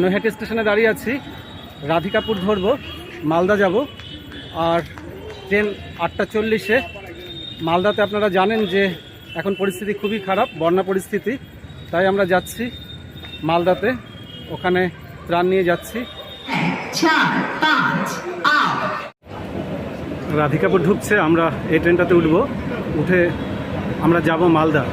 নৈহাটি স্টেশনে দাঁড়িয়ে আছি। রাধিকাপুর ধরবো, মালদা যাব। আর ট্রেন আটটা চল্লিশে। মালদাতে আপনারা জানেন যে এখন পরিস্থিতি খুবই খারাপ, বন্যা পরিস্থিতি। তাই আমরা যাচ্ছি মালদাতে। ওখানে ত্রাণ নিয়ে যাচ্ছি। রাধিকাপুর ঢুকছে, আমরা এই ট্রেনটাতে উঠব। উঠে আমরা যাব মালদা।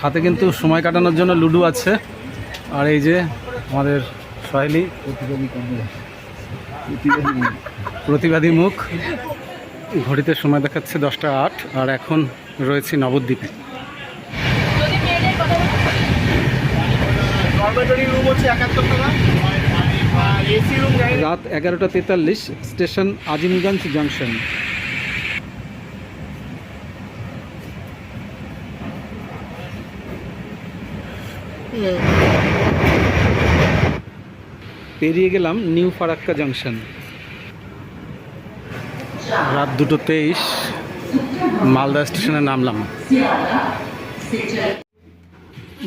সাথে কিন্তু সময় কাটানোর জন্য লুডো আছে। আর এই যে আমাদের সহেলি। প্রতিবাদী মুখ। ঘড়িতে সময় দেখাচ্ছে দশটা আট, আর এখন রয়েছে নবদ্বীপে। রাত এগারোটা তেতাল্লিশ, স্টেশন আজিমগঞ্জ জাংশন। পেরিয়ে গেলাম নিউ ফারাক্কা জাংশন। রাত দুটো তেইশ, মালদা স্টেশনে নামলাম।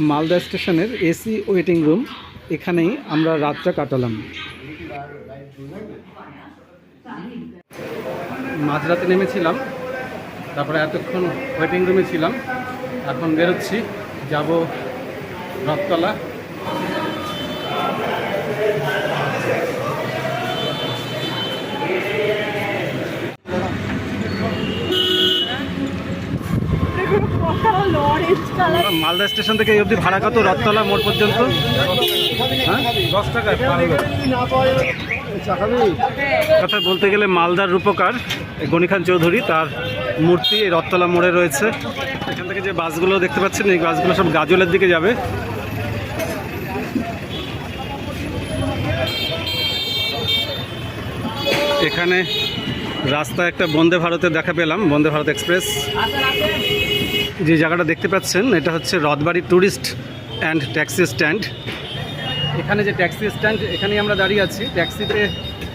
মালদা স্টেশনের এসি ওয়েটিং রুম, এখানেই আমরা রাতটা কাটালাম। মাঝরাতে নেমেছিলাম, তারপরে এতক্ষণ ওয়েটিং রুমে ছিলাম, এখন বেরোচ্ছি, যাব রথতলা। মালদা স্টেশন থেকে এই অবধি ভাড়া কত? রথতলা মোড় পর্যন্ত? হ্যাঁ? দশ টাকা কথা বলতে গেলে মালদার রূপকার গনি খান চৌধুরী তার মূর্তি এই রথতলা মোড়ে রয়েছে। এখান থেকে যে বাসগুলো দেখতে পাচ্ছেন এই বাসগুলো সব গাজলের দিকে যাবে। এখানে রাস্তায় একটা বন্দে ভারতের দেখা পেলাম, বন্দে ভারত এক্সপ্রেস। যে জায়গাটা দেখতে পাচ্ছেন, এটা হচ্ছে Rathbari tourist and taxi stand. এখানে যে ট্যাক্সি স্ট্যান্ড, এখানেই আমরা দাঁড়িয়ে আছি। ট্যাক্সিতে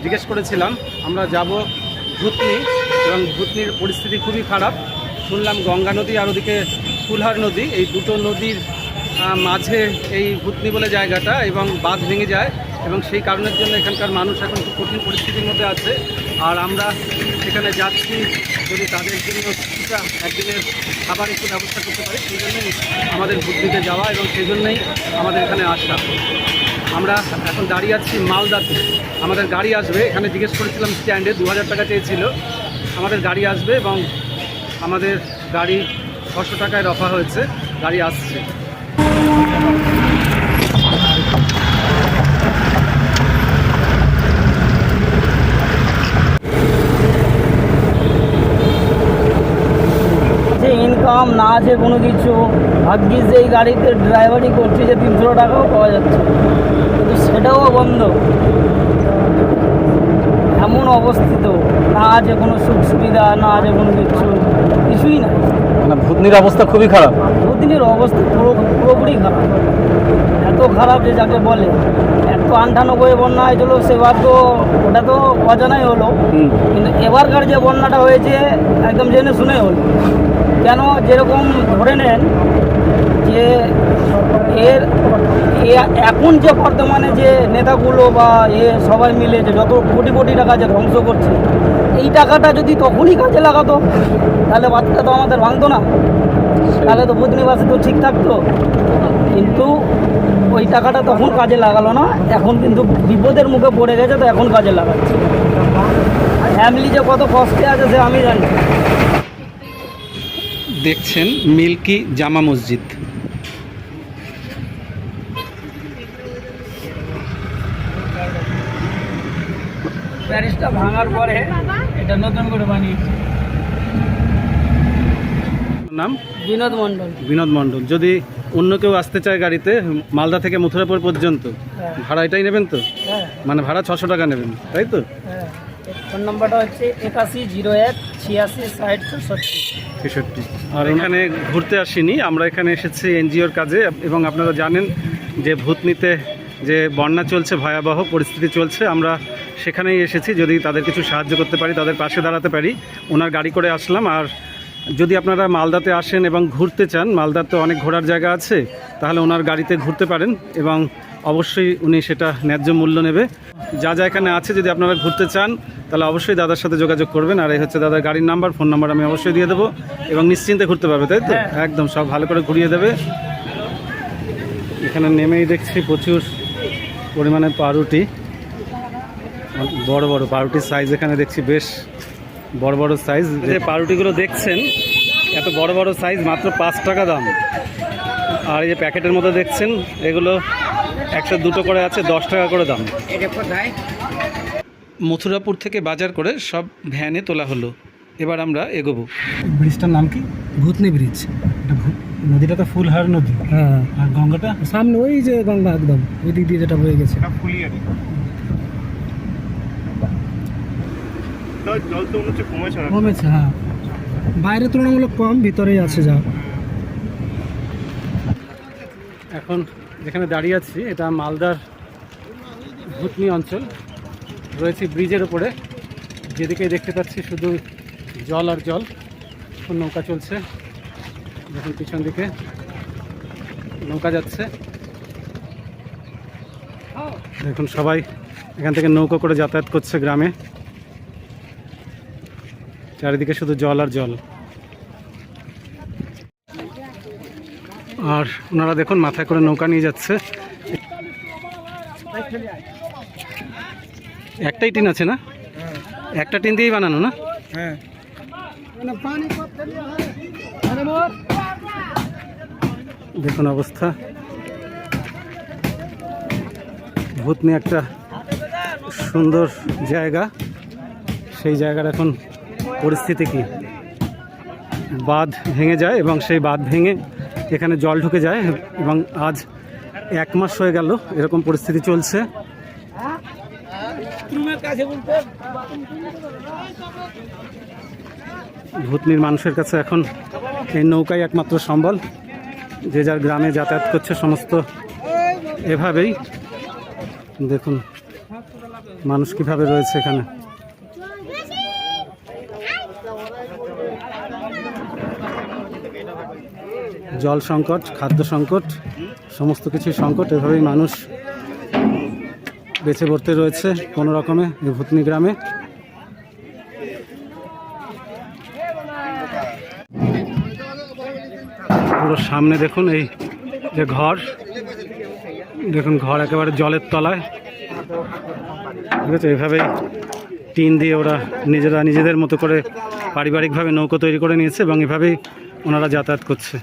জিজ্ঞেস করেছিলাম, আমরা যাব ভূতনি এবং ভূতনির পরিস্থিতি খুবই খারাপ। শুনলাম গঙ্গা নদী আর ওদিকে কুলহার নদী। এই দুটো নদীর মাঝে এই ভূতনি বলে জায়গাটা এবং বাঁধ ভেঙে যায়। এবং সেই কারণের জন্য এখানকার মানুষ এখন খুব কঠিন পরিস্থিতির মধ্যে আছে। আর আমরা সেখানে যাচ্ছি যদি তাদের জন্য কিছুটা একদিনের খাবার একটু ব্যবস্থা করতে পারি, সেই জন্যই আমাদের ভূতনিতে যাওয়া এবং সেই জন্যই আমাদের এখানে আসা। আমরা এখন দাঁড়িয়ে আছি মালদাতে। আমাদের গাড়ি আসবে, এখানে জিজ্ঞেস করেছিলাম স্ট্যান্ডে দু হাজার টাকা চেয়েছিল। আমাদের গাড়ি আসবে এবং আমাদের গাড়ি ছশো টাকায় রফা হয়েছে, গাড়ি আসছে। ইনকাম না আছে কোনো কিছু ভাগ্যিস যে এই গাড়িতে ড্রাইভারই করছে যে তিনশো টাকাও পাওয়া যাচ্ছে। কিন্তু সেটাও বন্ধ এমন অবস্থিত না আছে কোনো সুখ সুবিধা না আছে কোনো কিছু কিছুই না। মানে ভূতনির অবস্থা খুবই খারাপ। দুদিনের অবস্থা পুরো পুরোপুরি খারাপ। এত খারাপ যে যাকে বলে। এত আন্ঠানব্বই বন্যা হয়েছিল সেবার তো ওটা তো অজানাই হলো। কিন্তু এবারকার যে বন্যাটা হয়েছে একদম জেনে শুনে হলো। কেন যেরকম ধরে নেন যে এর এখন যে বর্তমানে যে নেতাগুলো বা এ সবাই মিলে যে যত কোটি কোটি টাকা যে ধ্বংস করছে, এই টাকাটা যদি তখনই কাজে লাগাতো, তাহলে বাচ্চা তো আমাদের ভাঙতো না। তাহলে তো বুধনিবাসে তো ঠিক থাকতো। কিন্তু ওই টাকাটা তখন কাজে লাগালো না, এখন কিন্তু বিপদের মুখে পড়ে গেছে, তো এখন কাজে লাগাচ্ছে। ফ্যামিলি যে কত কষ্টে আছে সে আমি জানি। দেখছেন মিল্কি জামা মসজিদ। প্যারিসটা ভাঙার পরে এটা নতুন করে বানিয়েছে। নাম? বিনোদ মণ্ডল। বিনোদ মণ্ডল। যদি অন্য কেউ আসতে চায় গাড়িতে মালদা থেকে মথুরাপুর পর্যন্ত হ্যাঁ। ভাড়া এটাই নেবেন তো? হ্যাঁ। মানে ভাড়া ছশো টাকা নেবেন তাই তো? ফোন নাম্বারটা হচ্ছে একাশি জিরো এক ছিয়াশি ষাট চৌষট্টি। ছেষট্টি। আর এখানে ঘুরতে আসিনি, আমরা এখানে এসেছি এনজিওর কাজে, এবং আপনারা জানেন যে ভূতনিতে যে বন্যা চলছে, ভয়াবহ পরিস্থিতি চলছে, আমরা সেখানেই এসেছি, যদি তাদের কিছু সাহায্য করতে পারি, তাদের পাশে দাঁড়াতে পারি। ওনার গাড়ি করে আসলাম, আর যদি আপনারা মালদাতে আসেন এবং ঘুরতে চান, মালদার তো অনেক ঘোরার জায়গা আছে, তাহলে ওনার গাড়িতে ঘুরতে পারেন, এবং অবশ্যই উনি সেটা ন্যায্য মূল্য নেবে। যা যা এখানে আছে যদি আপনারা ঘুরতে চান তাহলে অবশ্যই দাদার সাথে যোগাযোগ করবেন। আর এই হচ্ছে দাদার গাড়ির নাম্বার ফোন নাম্বার আমি অবশ্যই দিয়ে দেবো এবং নিশ্চিন্তে ঘুরতে পারবে তাই তো? একদম সব ভালো করে ঘুরিয়ে দেবে। এখানে নেমেই দেখছি প্রচুর পরিমাণে পাউরুটি। বড় বড় পাউরুটির সাইজ এখানে দেখছি বেশ বড় বড় সাইজ যে পাউরুটিগুলো দেখছেন এত বড় বড় সাইজ মাত্র পাঁচ টাকা দাম। আর এই যে প্যাকেটের মধ্যে দেখছেন এগুলো একটা দুটো করে আছে দশ টাকা করে দাম। মথুরাপুর থেকে বাজার করে সব ভ্যানে তোলা হলো। এবার আমরা এগোবো। ব্রিজটার নাম কি? ভূতনি ব্রিজ। নদীটা তো ফুলহার নদী? হ্যাঁ। আর গঙ্গাটা? সামনে ওই যে গঙ্গা একদম ওই দিক দিয়ে যেটা বয়ে গেছে। কমেছে হ্যাঁ। বাইরে তুলনামূলক কম ভিতরেই আছে যা। এখন যেখানে দাঁড়িয়ে আছি, এটা মালদার ভুতনি অঞ্চল। রয়েছে ব্রিজের উপরে। যেদিকে দেখতে পাচ্ছি শুধু জল আর জল। নৌকা চলছে। দেখুন পিছন দিকে নৌকা যাচ্ছে। দেখুন সবাই এখান থেকে নৌকা করে যাতায়াত করছে গ্রামে। চারিদিকে শুধু জল আর জল। আর ওনারা দেখুন মাথায় করে নৌকা নিয়ে যাচ্ছে। একটাই টিন আছে না? একটা টিন দিয়েই বানানো না? হ্যাঁ। দেখুন অবস্থা। ভূত নিয়ে একটা সুন্দর জায়গা। সেই জায়গার এখন পরিস্থিতি কি? বাঁধ ভেঙে যায় এবং সেই বাঁধ ভেঙে এখানে জল ঢুকে যায় এবং আজ এক মাস হয়ে গেল এরকম পরিস্থিতি চলছে। ভূতনির মানুষের কাছে এখন এই নৌকাই একমাত্র সম্বল। যে যার গ্রামে যাতায়াত করছে সমস্ত এভাবেই। দেখুন, মানুষ কীভাবে রয়েছে এখানে। জল সংকট, খাদ্য সংকট, সমস্ত কিছু সংকট, এভাবেই মানুষ বেঁচে পড়তে রয়েছে কোনো রকমে এই ভূতনি গ্রামে। পুরো সামনে দেখুন এই যে ঘর। দেখুন ঘর একেবারে জলের তলায়। ঠিক আছে এইভাবেই টিন দিয়ে ওরা নিজেরা নিজেদের মতো করে পারিবারিকভাবে নৌকো তৈরি করে নিয়েছে এবং এভাবেই ওনারা যাতায়াত করছে।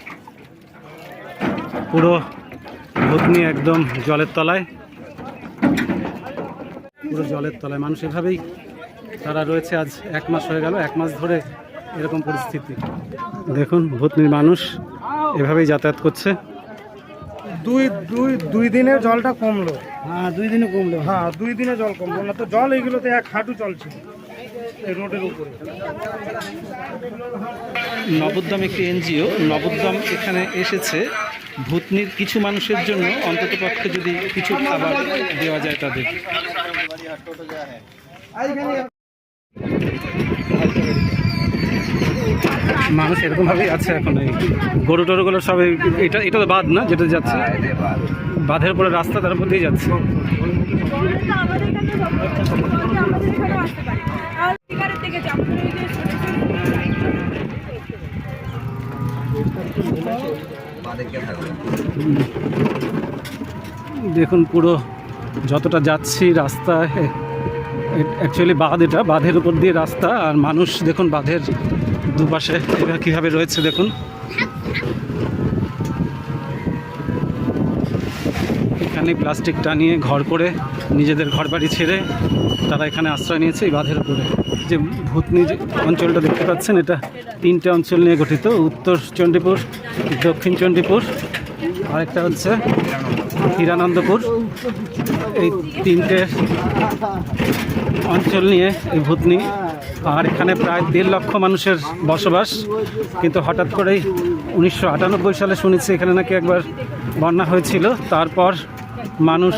পুরো ভূতনি একদম জলের তলায়। পুরো জলের তলায়। মানুষ এভাবেই তারা রয়েছে আজ এক মাস হয়ে গেল এক মাস ধরে এরকম পরিস্থিতি। দেখুন ভূতনির মানুষ এভাবেই যাতায়াত করছে। দুই দুই দুই দিনে জলটা কমলো। হ্যাঁ দুই দিনে কমলো। হ্যাঁ দুই দিনে জল কমলো। না তো জল এইগুলোতে এক হাঁটু চলছে। এই রোডের একটি এনজিও, নবোদ্যম এখানে এসেছে। ভূতনির কিছু মানুষের জন্য অন্ততপক্ষে যদি কিছু খাবার দেওয়া যায় তাদের। মানুষ এরকমভাবেই আছে এখন এই গরু টরুগুলো সব এটা এটা তো বাদ না, যেটা যাচ্ছে? বাঁধের পরে রাস্তা, তার দিয়ে যাচ্ছে। দেখুন পুরো যতটা যাচ্ছি রাস্তায় অ্যাকচুয়ালি বাঁধ এটা, বাঁধের উপর দিয়ে রাস্তা, আর মানুষ, দেখুন বাঁধের দুপাশে এবার কীভাবে রয়েছে, দেখুন। এখানে প্লাস্টিক টানিয়ে ঘর করে নিজেদের ঘর বাড়ি ছেড়ে তারা এখানে আশ্রয় নিয়েছে এই বাঁধের উপরে। যে ভূতনি যে অঞ্চলটা দেখতে পাচ্ছেন, এটা তিনটে অঞ্চল নিয়ে গঠিত। উত্তর চণ্ডীপুর, দক্ষিণ চণ্ডীপুর, আরেকটা হচ্ছে হিরানন্দপুর। এই তিনটে অঞ্চল নিয়ে এই ভূতনি। আর এখানে প্রায় দেড় লক্ষ মানুষের বসবাস। কিন্তু হঠাৎ করেই উনিশশো আটানব্বই সালে শুনেছি, এখানে নাকি একবার বন্যা হয়েছিল। তারপর মানুষ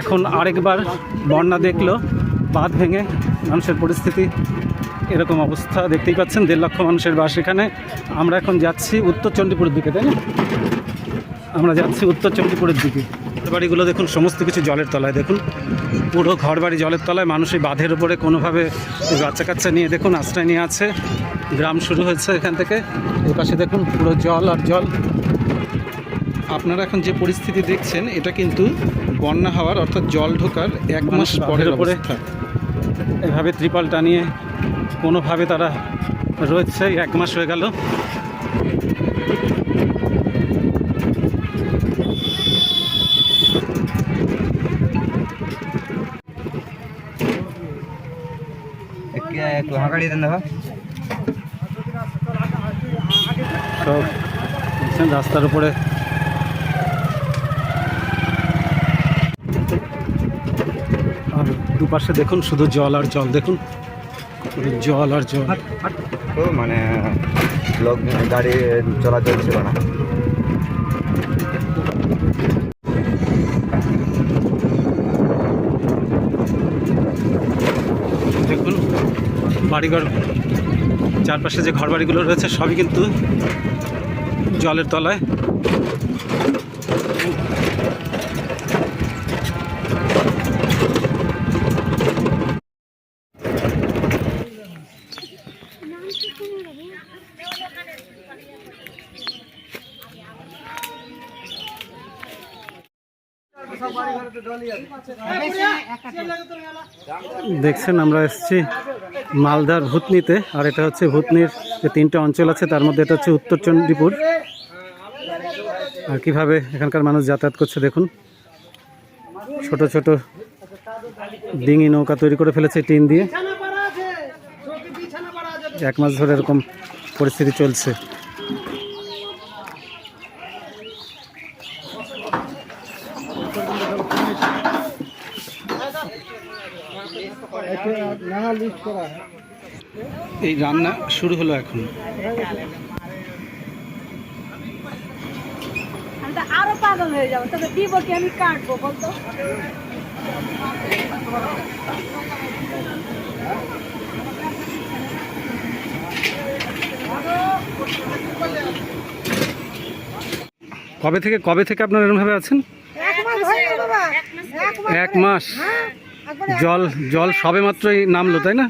এখন আরেকবার বন্যা দেখল, বাঁধ ভেঙে মানুষের পরিস্থিতি এরকম অবস্থা দেখতেই পাচ্ছেন দেড় লক্ষ মানুষের বাস এখানে। আমরা এখন যাচ্ছি উত্তর চণ্ডীপুরের দিকে তাই না? আমরা যাচ্ছি উত্তর চণ্ডীপুরের দিকে। বাড়িগুলো দেখুন সমস্ত কিছু জলের তলায় দেখুন। পুরো ঘর বাড়ি জলের তলায় মানুষ এই বাঁধের উপরে কোনোভাবে বাচ্চা কাচ্চা নিয়ে দেখুন আশ্রয় নিয়ে আছে। গ্রাম শুরু হয়েছে এখান থেকে। এই পাশে দেখুন পুরো জল আর জল। আপনারা এখন যে পরিস্থিতি দেখছেন এটা কিন্তু বন্যা হওয়ার অর্থাৎ জল ঢোকার এক মাস পরের উপরে এভাবে ত্রিপাল টানিয়ে কোনোভাবে তারা রয়েছে এক মাস হয়ে গেল। রাস্তার উপরে আর দুপাশে দেখুন শুধু জল আর জল দেখুন। জল আর জল। তো মানে লোক গাড়ি চলাচল ছিল না। দেখুন বাড়িঘর চারপাশে যে ঘর বাড়িগুলো রয়েছে সবই কিন্তু জলের তলায়। দেখছেন, আমরা এসছি মালদার ভূতনিতে, আর এটা হচ্ছে ভূতনির যে তিনটে অঞ্চল আছে, তার মধ্যে এটা হচ্ছে উত্তর চণ্ডীপুর আর কীভাবে এখানকার মানুষ যাতায়াত করছে, দেখুন। ছোট ছোট ডিঙি নৌকা তৈরি করে ফেলেছে টিন দিয়ে। এক মাস ধরে এরকম পরিস্থিতি চলছে। এই রান্না শুরু হলো এখন। আরও পাগল হয়ে যাব। তোকে দিব কি? আমি কাটবো বলতো। কবে থেকে কবে থেকে আপনারা এরকমভাবে আছেন? এক মাস হয়ে গেল বাবা। এক মাস জল জল সবে মাত্রই নামলো তাই না?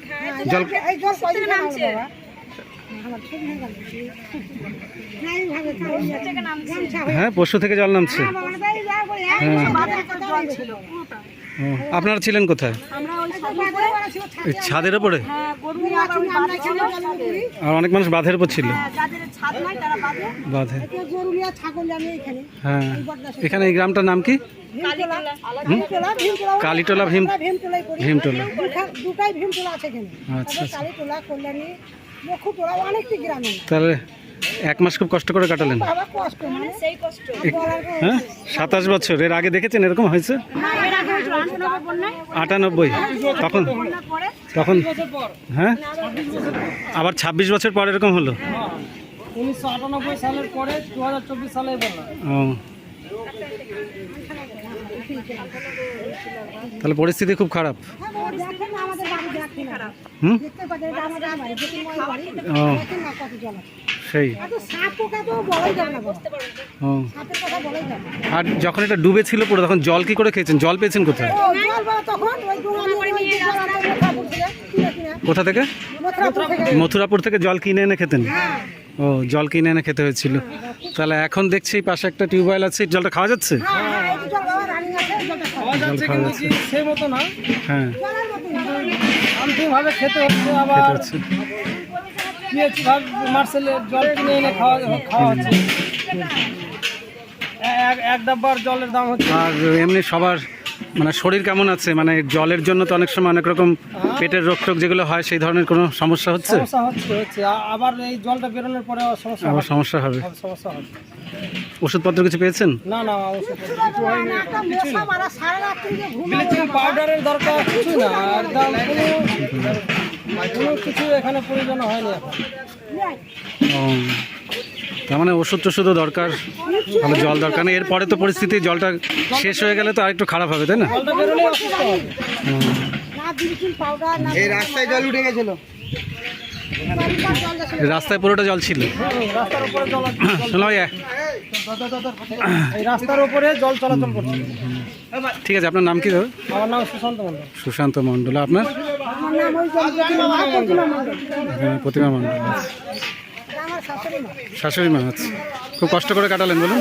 জল এই জল কয়দিন নামছে হ্যাঁ পরশু থেকে জল নামছে হ্যাঁ আপনারা ছিলেন কোথায় ছাদের উপরে? ওপরে হ্যাঁ। আর অনেক মানুষ বাঁধের উপর ছিল। হ্যাঁ, বাঁধে। হ্যাঁ। এখানে এই গ্রামটার নাম কি? কালীটোলা। ভীম ভীমটোলা। দুটাই ভীমটোলা আছে আচ্ছা আচ্ছা। তাহলে এক মাস খুব কষ্ট করে কাটালেন? মানে? সেই কষ্ট। হ্যাঁ? সাতাশ বছর এর আগে দেখেছেন এরকম হয়েছে? এর আগে হয়েছিল আটানব্বই তখন? তখন? হ্যাঁ? আবার ছাব্বিশ বছর পর এরকম হলো? সালের পরে সালে ও। তাহলে পরিস্থিতি খুব খারাপ। সেই। আর যখন এটা ডুবে ছিল পুরো তখন জল কি করে খেয়েছেন? জল পেয়েছেন কোথায়? জল জল কোথা থেকে? মথুরাপুর থেকে। জল কিনে এনে খেতেন? ও জল কিনে এনে খেতে হয়েছিল। তাহলে এখন দেখছি পাশে একটা টিউবওয়েল আছে জলটা খাওয়া যাচ্ছে? হ্যাঁ হ্যাঁ জল জলটা খাও জল খাওয়া যাচ্ছে। সেই মতো না। হ্যাঁ। আন্তিমভাবে খেতে হচ্ছে আবার পিএইচ ভাগ মার্সেলের জল কিনে এনে খাওয়া খাওয়া হচ্ছে এক ডাব্বার জলের দাম হচ্ছে আর এমনি সবার মানে শরীর কেমন আছে মানে জলের জন্য তো অনেক সময় অনেক রকম পেটের রোগ টোগ যেগুলো হয় সেই ধরনের কোনো সমস্যা হচ্ছে আবার এই জলটা বেরোনোর পরে আবার সমস্যা আবার হবে। সমস্যা হবে সমস্যা হবে ওষুধপত্র কিছু পেয়েছেন না না পাউডারের দরকার কিছু না একদম কিছু এখানে প্রয়োজন হয়নি তার মানে ওষুধ টষুধও দরকার ভালো জল দরকার না এরপরে তো পরিস্থিতি জলটা শেষ হয়ে গেলে তো আরেকটু খারাপ হবে তাই না এই রাস্তায় জল উঠে গেছিল। রাস্তায় পুরোটা জল ছিল। রাস্তার উপরে জল চলাচল করছে। ঠিক আছে আপনার নাম কি দাদা? আমার নাম সুশান্ত মন্ডল সুশান্ত মণ্ডল। আপনার? প্রতিমা আচ্ছা। শাশুড়ি মা আচ্ছা। খুব কষ্ট করে কাটালেন বলুন।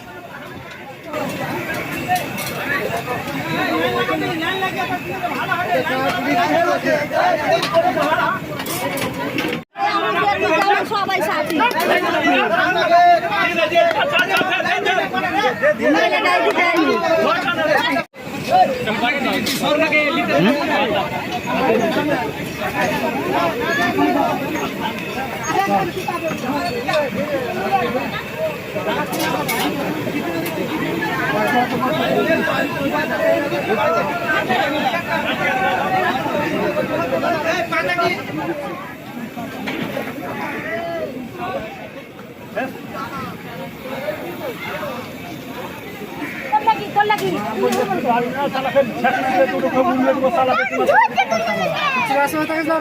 ভয়ের কিছু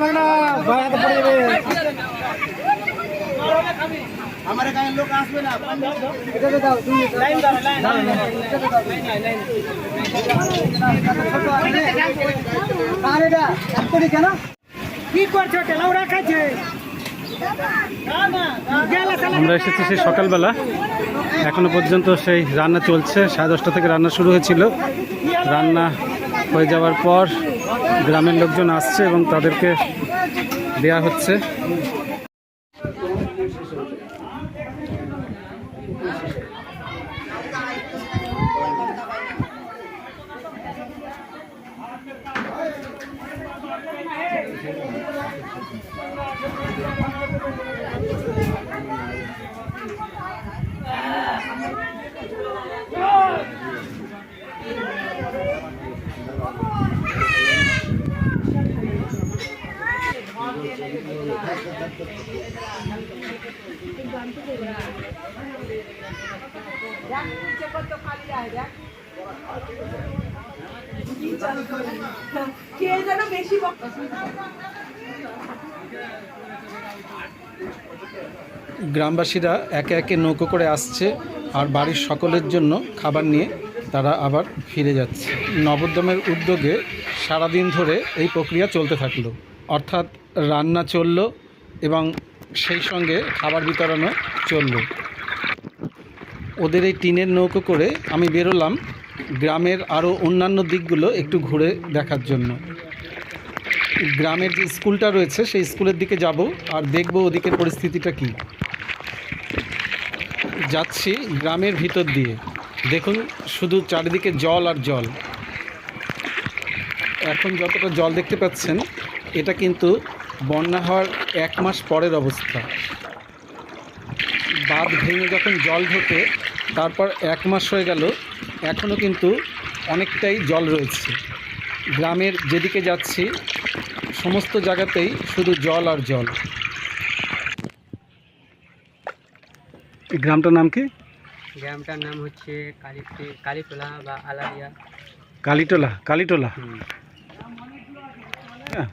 নেই ভয়ের কিছু নেই পিছনে বসলে ঢুকতো না কিছু হবে না গরমকাল কি করছ খাচ্ছে আমরা এসেছি সেই সকালবেলা। এখনও পর্যন্ত সেই রান্না চলছে। সাড়ে দশটা থেকে রান্না শুরু হয়েছিল। রান্না হয়ে যাওয়ার পর গ্রামের লোকজন আসছে এবং তাদেরকে দেয়া হচ্ছে। গ্রামবাসীরা একে একে নৌকো করে আসছে আর বাড়ির সকলের জন্য খাবার নিয়ে তারা আবার ফিরে যাচ্ছে। নবোদ্যমের উদ্যোগে সারাদিন ধরে এই প্রক্রিয়া চলতে থাকল। অর্থাৎ রান্না চলল এবং সেই সঙ্গে খাবার বিতরণও চলল। ওদের এই টিনের নৌকো করে আমি বেরোলাম গ্রামের আরও অন্যান্য দিকগুলো একটু ঘুরে দেখার জন্য। গ্রামের যে স্কুলটা রয়েছে, সেই স্কুলের দিকে যাব আর দেখব ওদিকের পরিস্থিতিটা কী। যাচ্ছি গ্রামের ভিতর দিয়ে। দেখুন, শুধু চারিদিকে জল আর জল। এখন যতটা জল দেখতে পাচ্ছেন এটা কিন্তু বন্যা হওয়ার এক মাস পরের অবস্থা। বাঁধ ভেঙে যখন জল ঢোকে তারপর এক মাস হয়ে গেল এখনও কিন্তু অনেকটাই জল রয়েছে। গ্রামের যেদিকে যাচ্ছি সমস্ত জায়গাতেই শুধু জল আর জল। এই গ্রামটার নাম কি? গ্রামটার নাম হচ্ছে কালী কালীটোলা বা আলারিয়া। কালীটোলা কালীটোলা। হ্যাঁ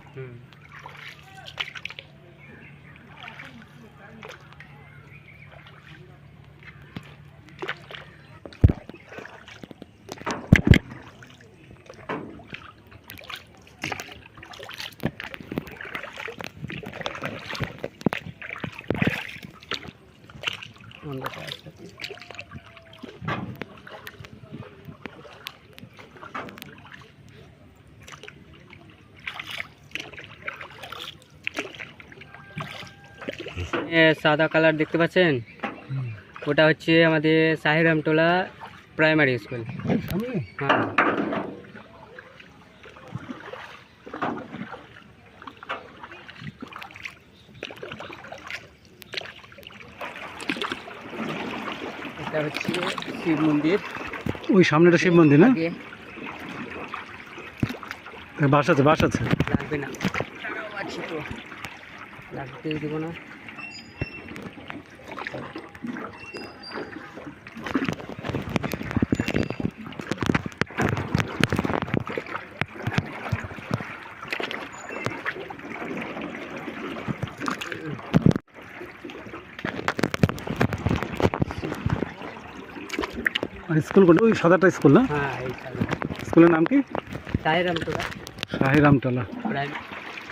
সাদা কালার দেখতে পাচ্ছেন? ওটা হচ্ছে আমাদের সাহিরামটোলা প্রাইমারি স্কুল। হ্যাঁ। এটা হচ্ছে শিব মন্দির। ওই সামনেটা শিব মন্দির না? বাস আছে বাস আছে। লাগবে না। ছাড়াও আছে লাগতে দিব না। স্কুল কোনটা? ওই সাদাটা স্কুল না? হ্যাঁ স্কুলের নাম কি? সাহিরামটোলা শাহিরামতলা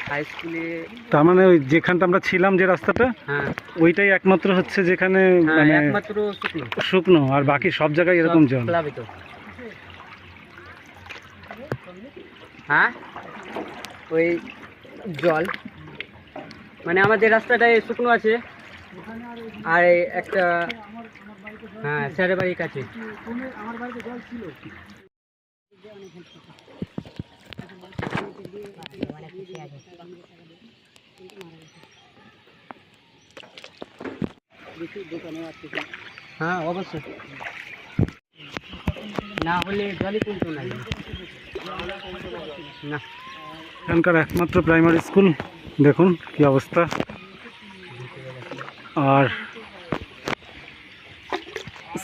হাই স্কুলে তার মানে ওই যেখানটা আমরা ছিলাম যে রাস্তাটা হ্যাঁ। ওইটাই একমাত্র হচ্ছে যেখানে হ্যাঁ মানে একমাত্র শুকনো। শুকনো আর বাকি সব জায়গায় এরকম জল। প্লাবিত। হ্যাঁ? ওই জল। মানে আমাদের রাস্তাটায় শুকনো আছে। আর একটা হ্যাঁ স্যারের বাড়ির কাছে। হ্যাঁ অবশ্যই। না হলে জলই তুলতো না। না। এখানকার একমাত্র প্রাইমারি স্কুল দেখুন কি অবস্থা। আর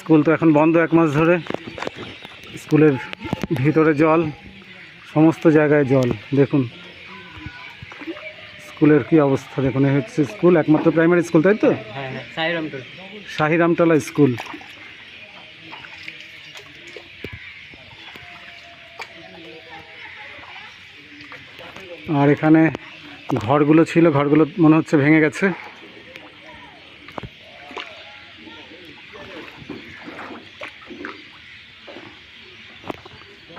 স্কুল তো এখন বন্ধ এক মাস ধরে। স্কুলের ভিতরে জল সমস্ত জায়গায় জল দেখুন। স্কুলের কি অবস্থা দেখুন এই হচ্ছে স্কুল একমাত্র প্রাইমারি স্কুল তাই তো? হ্যাঁ হ্যাঁ শাহিরামতলা স্কুল। আর এখানে ঘরগুলো ছিল ঘরগুলো মনে হচ্ছে ভেঙে গেছে।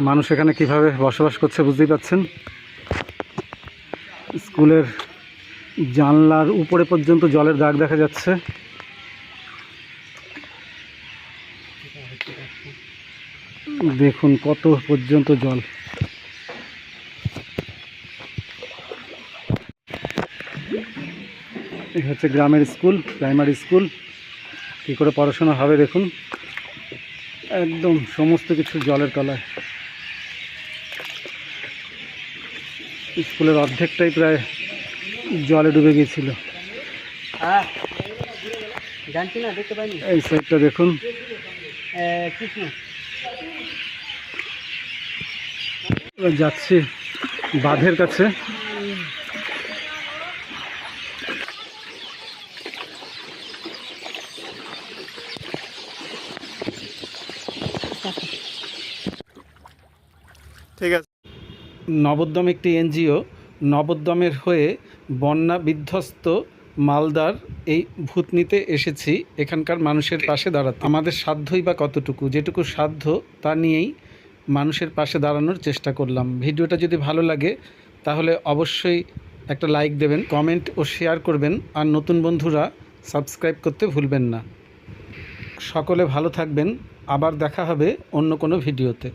মানুষ এখানে কীভাবে বসবাস করছে বুঝতেই পাচ্ছেন? স্কুলের জানলার উপরে পর্যন্ত জলের দাগ দেখা যাচ্ছে। দেখুন কত পর্যন্ত জল। হচ্ছে গ্রামের স্কুল, প্রাইমারি স্কুল। কী করে পড়াশোনা হবে দেখুন। একদম সমস্ত কিছু জলের তলায়। স্কুলের অর্ধেকটাই প্রায় জলে ডুবে গিয়েছিল জানছি না দেখতে পাইনি। এই সাইডটা দেখুন। যাচ্ছি বাঁধের কাছে। নবোদ্যম একটি এনজিও, নবোদ্যমের হয়ে বন্যা বিধ্বস্ত মালদার এই ভূতনিতে এসেছি, এখানকার মানুষের পাশে দাঁড়াতে। আমাদের সাধ্যই বা কতটুকু, যেটুকু সাধ্য তা নিয়েই মানুষের পাশে দাঁড়ানোর চেষ্টা করলাম। ভিডিওটা যদি ভালো লাগে, তাহলে অবশ্যই একটা লাইক দেবেন, কমেন্ট ও শেয়ার করবেন, আর নতুন বন্ধুরা সাবস্ক্রাইব করতে ভুলবেন না। সকলে ভালো থাকবেন, আবার দেখা হবে অন্য কোনো ভিডিওতে।